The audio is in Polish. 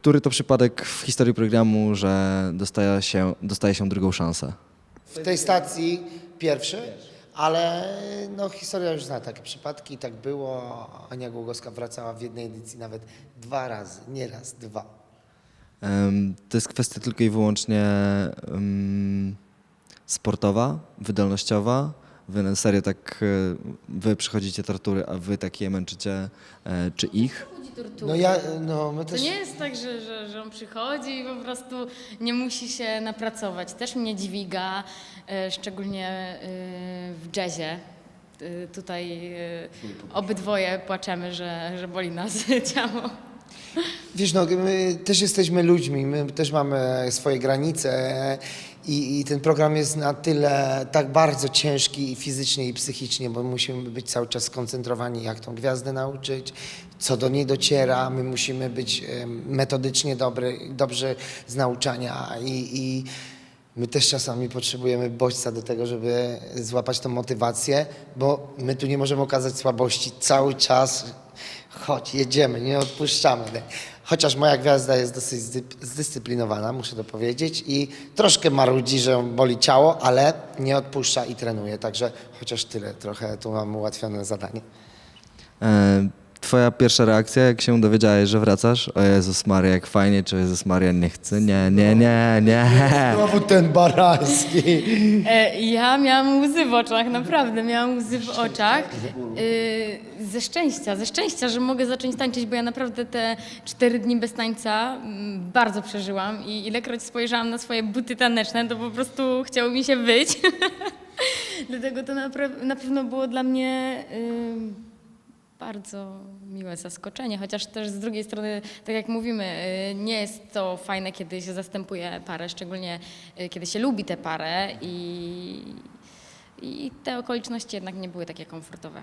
Który to przypadek w historii programu, że dostaje się, dostaje się drugą szansę? W tej stacji pierwszy, ale no, historia już zna takie przypadki tak było. Ania Głogowska wracała w jednej edycji nawet dwa razy, nie raz, dwa. Em, To jest kwestia tylko i wyłącznie em, sportowa, wydolnościowa. Wy na serio tak, e, wy przychodzicie tortury, a wy tak je męczycie, e, czy ich? Tortury. No ja, no my To też... nie jest tak, że, że, że on przychodzi i po prostu nie musi się napracować. Też mnie dźwiga, e, szczególnie e, w jazzie. E, Tutaj obydwoje płaczemy, że, że boli nas ciało. Wiesz, no, my też jesteśmy ludźmi, my też mamy swoje granice i, i ten program jest na tyle tak bardzo ciężki i fizycznie i psychicznie, bo musimy być cały czas skoncentrowani, jak tą gwiazdę nauczyć, co do niej dociera, my musimy być metodycznie dobry, dobrze z nauczania i, i my też czasami potrzebujemy bodźca do tego, żeby złapać tą motywację, bo my tu nie możemy okazać słabości cały czas. Chodź, jedziemy, nie odpuszczamy. Chociaż moja gwiazda jest dosyć zdy- zdyscyplinowana, muszę to powiedzieć, i troszkę marudzi, że boli ciało, ale nie odpuszcza i trenuje. Także chociaż tyle, trochę tu mam ułatwione zadanie. E, Twoja pierwsza reakcja, jak się dowiedziałeś, że wracasz? O Jezus Maria, jak fajnie, czy Jezus Maria, nie chcę? Nie, nie, nie, nie. Znowu ten barański. E, Ja miałam łzy w oczach, naprawdę miałam łzy w oczach. E, Ze szczęścia, ze szczęścia, że mogę zacząć tańczyć, bo ja naprawdę te cztery dni bez tańca mm, bardzo przeżyłam i ilekroć spojrzałam na swoje buty taneczne, to po prostu chciało mi się wyć. Dlatego to napra- na pewno było dla mnie y, bardzo miłe zaskoczenie, chociaż też z drugiej strony, tak jak mówimy, y, nie jest to fajne, kiedy się zastępuje parę, szczególnie y, kiedy się lubi tę parę i, i te okoliczności jednak nie były takie komfortowe.